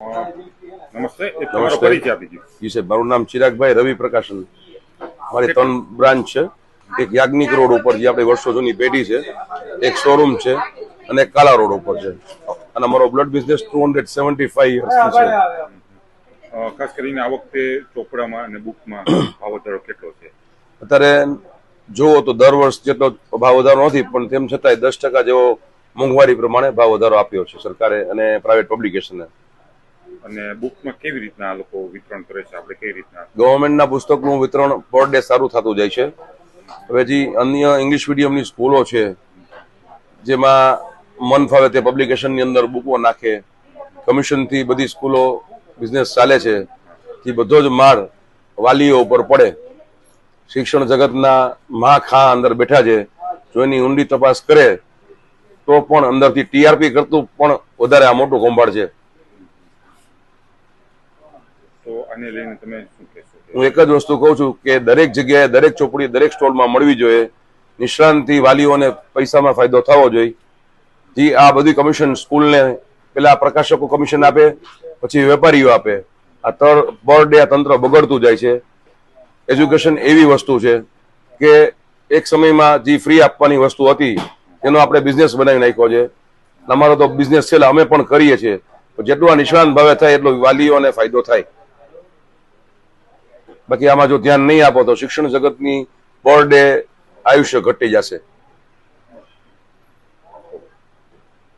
નમસ્તે તમારો પરિચય આપી દીધો જી સાહેબ મારું નામ ચિરાગભાઈ રવિ પ્રકાશન મારી ત્રણ બ્રાન્ચ છે. એક યાજ્ઞિક રોડ ઉપર જે આપણી વર્ષો જૂની પેઢી છે એક શોરૂમ છે અને એક કાલા રોડ ઉપર છે. અને અમારો blood business two hundred seventy five છે. ખાસ કરીને આ વખતે ચોપડામાં અને બુકમાં ભાવ વધારો કેટલો છે? અત્યારે જુઓ તો દર વર્ષ જેટલો ભાવ વધારો નથી પણ તેમ છતાંય દસ ટકા જેવો મોંઘવારી પ્રમાણે ભાવ વધારો આપ્યો છે સરકારે અને પ્રાઇવેટ પબ્લિકેશને અને બુકમાં કેવી રીતના લોકો વિતરણ કરે છે? આપણે કેવી રીતના? ગવર્મેન્ટના પુસ્તકનું વિતરણ પર ડે સારું થતું જાય છે. હવે જે અન્ય ઇંગ્લિશ મીડિયમની સ્કૂલો છે, જેમાં મન ફાવે તે પબ્લિકેશનની અંદર બુકો નાખે કમિશનથી બધી સ્કૂલો બિઝનેસ ચાલે છે તે બધો જ માળ વાલીઓ ઉપર પડે. શિક્ષણ જગતના મા ખા અંદર બેઠા છે, જો એની ઊંડી તપાસ કરે, તો પણ અંદરથી ટીઆરપી કરતું પણ વધારે આ મોટું કૌભાંડ છે તો આને લઈને તમે શું કહેશો હું એક જ વસ્તુ કહું છું કે દરેક જગ્યાએ દરેક ચોપડી દરેક સ્ટોલમાં મળવી જોઈએ. નિષ્ણાંતથી વાલીઓને પૈસામાં ફાયદો થવો જોઈએ. જે, આ બધી કમિશન સ્કૂલને પેલા પ્રકાશકો કમિશન આપે, પછી વેપારીઓ આપે. આ તર પર ડે આ તંત્ર બગડતું જાય છે. એજ્યુકેશન એવી વસ્તુ છે કે એક સમયમાં જે ફ્રી આપવાની વસ્તુ હતી એનો આપણે બિઝનેસ બનાવી નાખ્યો છે. અમારો તો બિઝનેસ છે અમે પણ કરીએ છીએ. જેટલું આ નિષ્ણાંત ભાવે થાય, એટલો વાલીઓને ફાયદો થાય. બાકી આમાં જો ધ્યાન નહીં આપો તો શિક્ષણ જગતની પર ડે આયુષ્ય ઘટી જશે.